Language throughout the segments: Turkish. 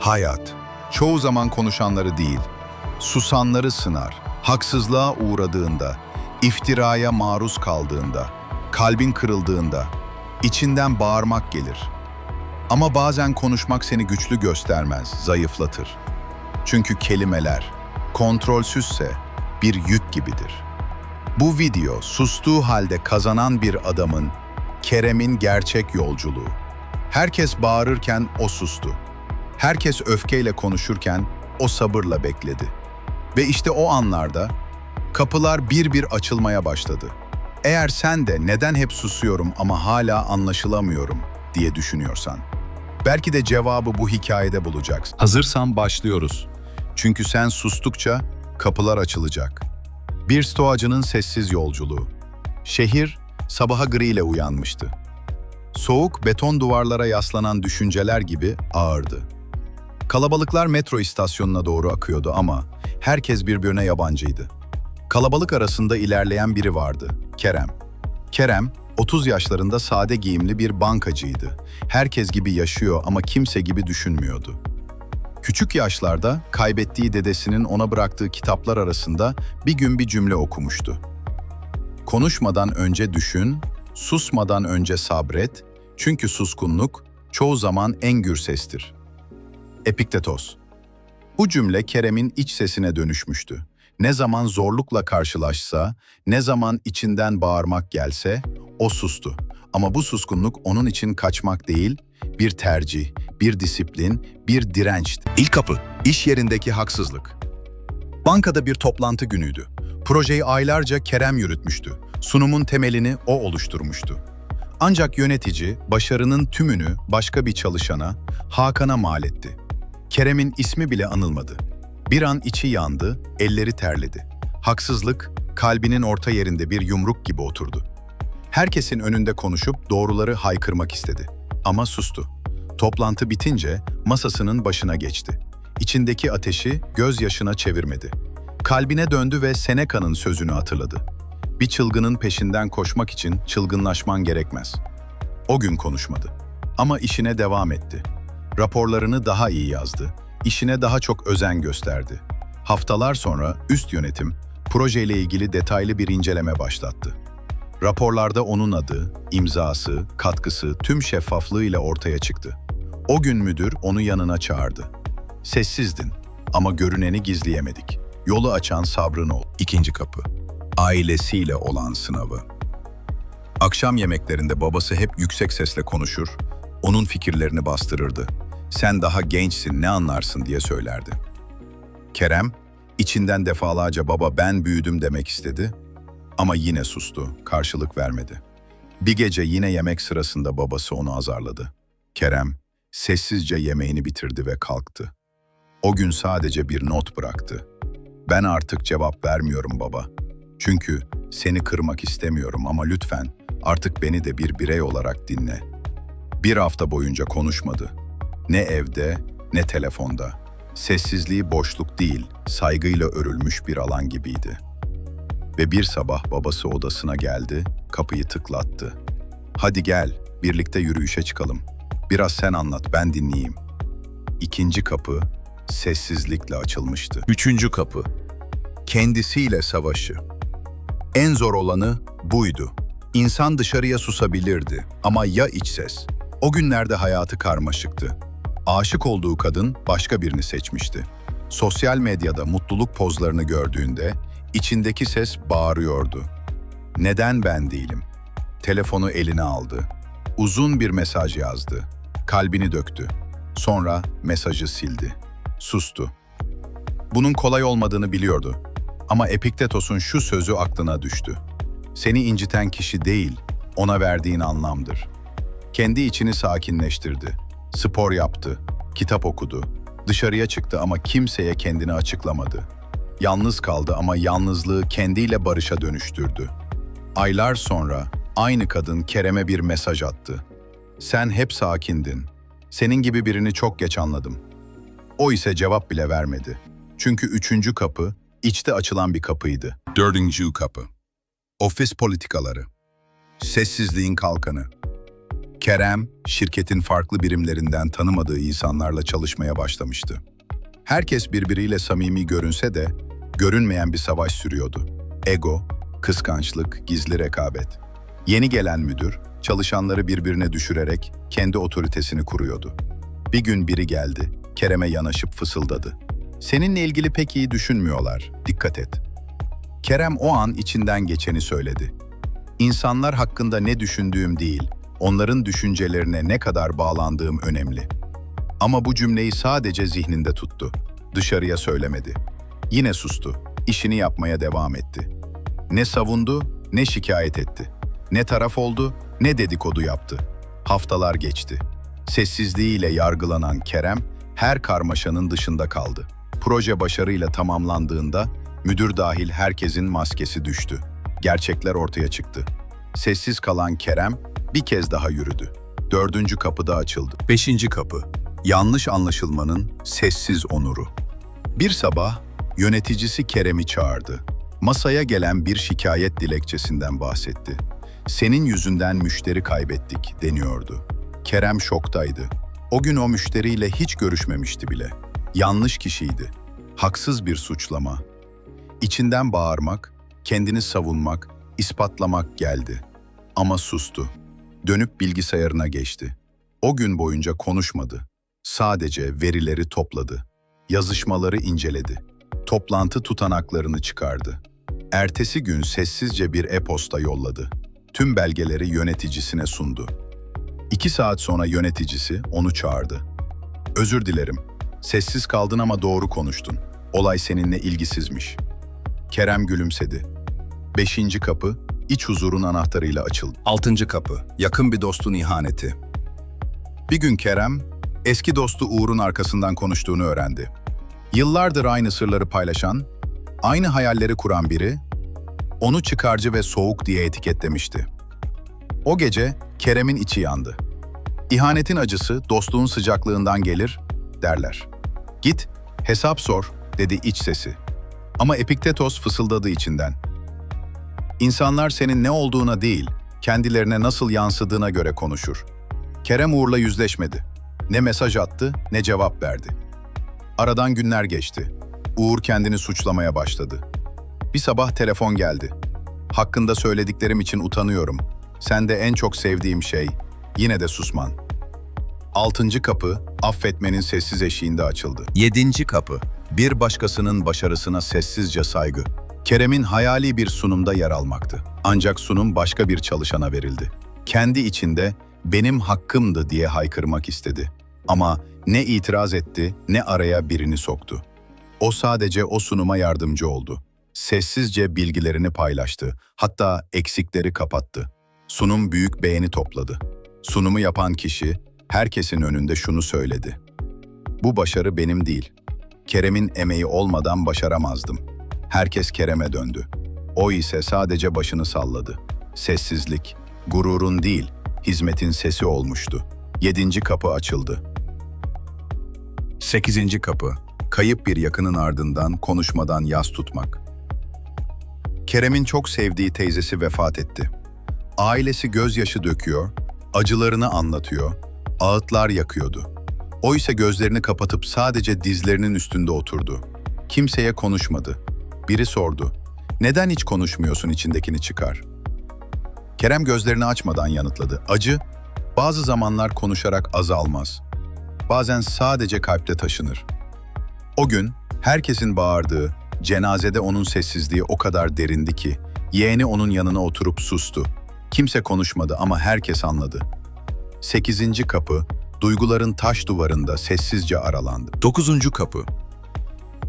Hayat, çoğu zaman konuşanları değil, susanları sınar. Haksızlığa uğradığında, iftiraya maruz kaldığında, kalbin kırıldığında, içinden bağırmak gelir. Ama bazen konuşmak seni güçlü göstermez, zayıflatır. Çünkü kelimeler, kontrolsüzse bir yük gibidir. Bu video sustuğu halde kazanan bir adamın, Kerem'in gerçek yolculuğu. Herkes bağırırken o sustu. Herkes öfkeyle konuşurken o sabırla bekledi. Ve işte o anlarda kapılar bir bir açılmaya başladı. Eğer sen de neden hep susuyorum ama hala anlaşılamıyorum diye düşünüyorsan, belki de cevabı bu hikayede bulacaksın. Hazırsan başlıyoruz. Çünkü sen sustukça kapılar açılacak. Bir stoacının sessiz yolculuğu. Şehir sabaha griyle uyanmıştı. Soğuk beton duvarlara yaslanan düşünceler gibi ağırdı. Kalabalıklar metro istasyonuna doğru akıyordu ama herkes birbirine yabancıydı. Kalabalık arasında ilerleyen biri vardı, Kerem. Kerem, 30 yaşlarında sade giyimli bir bankacıydı. Herkes gibi yaşıyor ama kimse gibi düşünmüyordu. Küçük yaşlarda kaybettiği dedesinin ona bıraktığı kitaplar arasında bir gün bir cümle okumuştu. Konuşmadan önce düşün, susmadan önce sabret, çünkü suskunluk çoğu zaman en gür sestir. Epiktetos Bu cümle Kerem'in iç sesine dönüşmüştü. Ne zaman zorlukla karşılaşsa, ne zaman içinden bağırmak gelse, o sustu. Ama bu suskunluk onun için kaçmak değil, bir tercih, bir disiplin, bir dirençti. İlk kapı, iş yerindeki haksızlık. Bankada bir toplantı günüydü. Projeyi aylarca Kerem yürütmüştü. Sunumun temelini o oluşturmuştu. Ancak yönetici başarının tümünü başka bir çalışana, Hakan'a mal etti. Kerem'in ismi bile anılmadı. Bir an içi yandı, elleri terledi. Haksızlık, kalbinin orta yerinde bir yumruk gibi oturdu. Herkesin önünde konuşup doğruları haykırmak istedi. Ama sustu. Toplantı bitince masasının başına geçti. İçindeki ateşi gözyaşına çevirmedi. Kalbine döndü ve Seneca'nın sözünü hatırladı. Bir çılgının peşinden koşmak için çılgınlaşman gerekmez. O gün konuşmadı. Ama işine devam etti. Raporlarını daha iyi yazdı. İşine daha çok özen gösterdi. Haftalar sonra üst yönetim projeyle ilgili detaylı bir inceleme başlattı. Raporlarda onun adı, imzası, katkısı tüm şeffaflığıyla ortaya çıktı. O gün müdür onu yanına çağırdı. Sessizdin ama görüneni gizleyemedik. Yolu açan sabrın ol. İkinci kapı. Ailesiyle olan sınavı. Akşam yemeklerinde babası hep yüksek sesle konuşur, onun fikirlerini bastırırdı. Sen daha gençsin ne anlarsın diye söylerdi. Kerem, içinden defalarca baba ben büyüdüm demek istedi ama yine sustu, karşılık vermedi. Bir gece yine yemek sırasında babası onu azarladı. Kerem, sessizce yemeğini bitirdi ve kalktı. O gün sadece bir not bıraktı. Ben artık cevap vermiyorum baba. Çünkü seni kırmak istemiyorum ama lütfen artık beni de bir birey olarak dinle. Bir hafta boyunca konuşmadı. Ne evde ne telefonda. Sessizliği boşluk değil, saygıyla örülmüş bir alan gibiydi. Ve bir sabah babası odasına geldi, kapıyı tıklattı. Hadi gel, birlikte yürüyüşe çıkalım. Biraz sen anlat, ben dinleyeyim. İkinci kapı sessizlikle açılmıştı. Üçüncü kapı. Kendisiyle savaşı. En zor olanı buydu. İnsan dışarıya susabilirdi ama ya iç ses? O günlerde hayatı karmaşıktı. Aşık olduğu kadın başka birini seçmişti. Sosyal medyada mutluluk pozlarını gördüğünde içindeki ses bağırıyordu. Neden ben değilim? Telefonu eline aldı. Uzun bir mesaj yazdı. Kalbini döktü. Sonra mesajı sildi. Sustu. Bunun kolay olmadığını biliyordu. Ama Epiktetos'un şu sözü aklına düştü. Seni inciten kişi değil, ona verdiğin anlamdır. Kendi içini sakinleştirdi. Spor yaptı, kitap okudu. Dışarıya çıktı ama kimseye kendini açıklamadı. Yalnız kaldı ama yalnızlığı kendiyle barışa dönüştürdü. Aylar sonra aynı kadın Kerem'e bir mesaj attı. Sen hep sakindin. Senin gibi birini çok geç anladım. O ise cevap bile vermedi. Çünkü üçüncü kapı içte açılan bir kapıydı. Dördüncü kapı. Ofis politikaları. Sessizliğin kalkanı. Kerem, şirketin farklı birimlerinden tanımadığı insanlarla çalışmaya başlamıştı. Herkes birbiriyle samimi görünse de görünmeyen bir savaş sürüyordu. Ego, kıskançlık, gizli rekabet. Yeni gelen müdür, çalışanları birbirine düşürerek kendi otoritesini kuruyordu. Bir gün biri geldi, Kerem'e yanaşıp fısıldadı. Seninle ilgili pek iyi düşünmüyorlar, dikkat et. Kerem o an içinden geçeni söyledi. İnsanlar hakkında ne düşündüğüm değil, onların düşüncelerine ne kadar bağlandığım önemli. Ama bu cümleyi sadece zihninde tuttu. Dışarıya söylemedi. Yine sustu. İşini yapmaya devam etti. Ne savundu, ne şikayet etti. Ne taraf oldu, ne dedikodu yaptı. Haftalar geçti. Sessizliğiyle yargılanan Kerem her karmaşanın dışında kaldı. Proje başarıyla tamamlandığında müdür dahil herkesin maskesi düştü. Gerçekler ortaya çıktı. Sessiz kalan Kerem bir kez daha yürüdü. Dördüncü kapıda açıldı. Beşinci kapı. Yanlış anlaşılmanın sessiz onuru. Bir sabah yöneticisi Kerem'i çağırdı. Masaya gelen bir şikayet dilekçesinden bahsetti. Senin yüzünden müşteri kaybettik deniyordu. Kerem şoktaydı. O gün o müşteriyle hiç görüşmemişti bile. Yanlış kişiydi. Haksız bir suçlama. İçinden bağırmak, kendini savunmak, ispatlamak geldi. Ama sustu. Dönüp bilgisayarına geçti. O gün boyunca konuşmadı. Sadece verileri topladı. Yazışmaları inceledi. Toplantı tutanaklarını çıkardı. Ertesi gün sessizce bir e-posta yolladı. Tüm belgeleri yöneticisine sundu. İki saat sonra yöneticisi onu çağırdı. Özür dilerim. Sessiz kaldın ama doğru konuştun. Olay seninle ilgisizmiş. Kerem gülümsedi. Beşinci kapı, iç huzurun anahtarıyla açıldı. Altıncı kapı, yakın bir dostun ihaneti. Bir gün Kerem, eski dostu Uğur'un arkasından konuştuğunu öğrendi. Yıllardır aynı sırları paylaşan, aynı hayalleri kuran biri, onu çıkarcı ve soğuk diye etiketlemişti. O gece Kerem'in içi yandı. İhanetin acısı dostluğun sıcaklığından gelir, derler. Git, hesap sor, dedi iç sesi. Ama Epiktetos fısıldadı içinden. İnsanlar senin ne olduğuna değil, kendilerine nasıl yansıdığına göre konuşur. Kerem Uğur'la yüzleşmedi. Ne mesaj attı, ne cevap verdi. Aradan günler geçti. Uğur kendini suçlamaya başladı. Bir sabah telefon geldi. Hakkında söylediklerim için utanıyorum. Sende en çok sevdiğim şey, yine de susman. Altıncı kapı, affetmenin sessiz eşiğinde açıldı. Yedinci kapı, bir başkasının başarısına sessizce saygı. Kerem'in hayali bir sunumda yer almaktı. Ancak sunum başka bir çalışana verildi. Kendi içinde benim hakkımdı diye haykırmak istedi. Ama ne itiraz etti ne araya birini soktu. O sadece o sunuma yardımcı oldu. Sessizce bilgilerini paylaştı. Hatta eksikleri kapattı. Sunum büyük beğeni topladı. Sunumu yapan kişi herkesin önünde şunu söyledi. Bu başarı benim değil. Kerem'in emeği olmadan başaramazdım. Herkes Kerem'e döndü. O ise sadece başını salladı. Sessizlik, gururun değil, hizmetin sesi olmuştu. Yedinci kapı açıldı. Sekizinci kapı, kayıp bir yakının ardından konuşmadan yas tutmak. Kerem'in çok sevdiği teyzesi vefat etti. Ailesi gözyaşı döküyor, acılarını anlatıyor, ağıtlar yakıyordu. O ise gözlerini kapatıp sadece dizlerinin üstünde oturdu. Kimseye konuşmadı. Biri sordu. Neden hiç konuşmuyorsun içindekini çıkar? Kerem gözlerini açmadan yanıtladı. Acı, bazı zamanlar konuşarak azalmaz. Bazen sadece kalpte taşınır. O gün herkesin bağırdığı, cenazede onun sessizliği o kadar derindi ki, yeğeni onun yanına oturup sustu. Kimse konuşmadı ama herkes anladı. Sekizinci kapı, duyguların taş duvarında sessizce aralandı. Dokuzuncu kapı,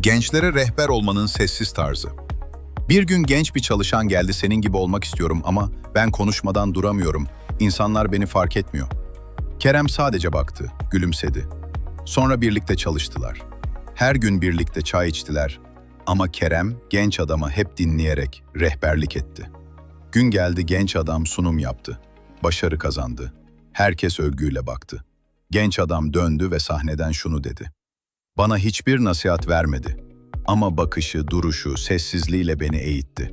gençlere rehber olmanın sessiz tarzı. Bir gün genç bir çalışan geldi senin gibi olmak istiyorum ama ben konuşmadan duramıyorum. İnsanlar beni fark etmiyor. Kerem sadece baktı, gülümsedi. Sonra birlikte çalıştılar. Her gün birlikte çay içtiler. Ama Kerem genç adama hep dinleyerek rehberlik etti. Gün geldi genç adam sunum yaptı. Başarı kazandı. Herkes övgüyle baktı. Genç adam döndü ve sahneden şunu dedi. Bana hiçbir nasihat vermedi. Ama bakışı, duruşu, sessizliğiyle beni eğitti.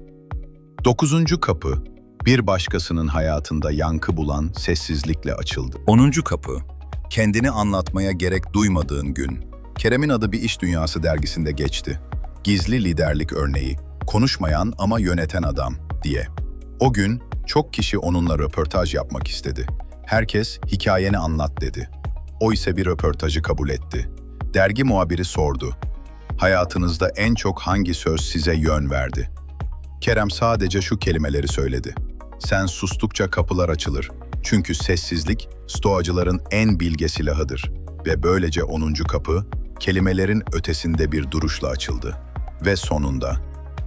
Dokuzuncu kapı, bir başkasının hayatında yankı bulan sessizlikle açıldı. 10. kapı. Kendini anlatmaya gerek duymadığın gün. Kerem'in adı bir iş dünyası dergisinde geçti. Gizli liderlik örneği. Konuşmayan ama yöneten adam diye. O gün çok kişi onunla röportaj yapmak istedi. Herkes hikayeni anlat dedi. O ise bir röportajı kabul etti. Dergi muhabiri sordu. Hayatınızda en çok hangi söz size yön verdi? Kerem sadece şu kelimeleri söyledi. Sen sustukça kapılar açılır. Çünkü sessizlik stoacıların en bilge silahıdır. Ve böylece 10. kapı kelimelerin ötesinde bir duruşla açıldı. Ve sonunda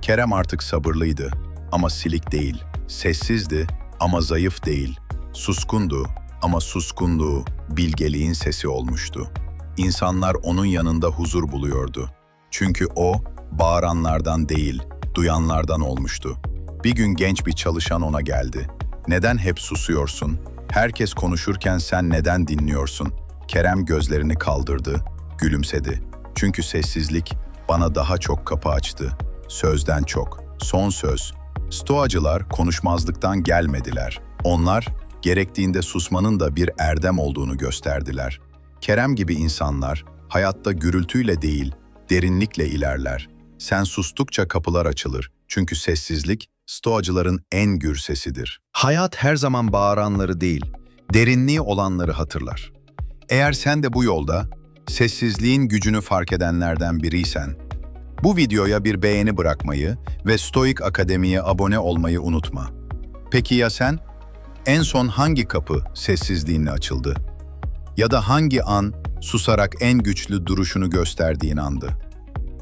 Kerem artık sabırlıydı ama silik değil. Sessizdi ama zayıf değil. Suskundu ama suskunluğu bilgeliğin sesi olmuştu. İnsanlar onun yanında huzur buluyordu. Çünkü o bağıranlardan değil, duyanlardan olmuştu. Bir gün genç bir çalışan ona geldi. Neden hep susuyorsun? Herkes konuşurken sen neden dinliyorsun? Kerem gözlerini kaldırdı, gülümsedi. Çünkü sessizlik bana daha çok kapı açtı. Sözden çok. Son söz. Stoacılar konuşmazlıktan gelmediler. Onlar gerektiğinde susmanın da bir erdem olduğunu gösterdiler. Kerem gibi insanlar hayatta gürültüyle değil, derinlikle ilerler. Sen sustukça kapılar açılır. Çünkü sessizlik stoacıların en gür sesidir. Hayat her zaman bağıranları değil, derinliği olanları hatırlar. Eğer sen de bu yolda sessizliğin gücünü fark edenlerden biriysen, bu videoya bir beğeni bırakmayı ve Stoik Akademi'ye abone olmayı unutma. Peki ya sen? En son hangi kapı sessizliğinle açıldı? Ya da hangi an susarak en güçlü duruşunu gösterdiğin andı?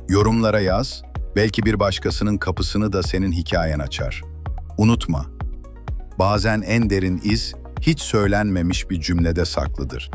Yorumlara yaz, belki bir başkasının kapısını da senin hikayen açar. Unutma, bazen en derin iz hiç söylenmemiş bir cümlede saklıdır.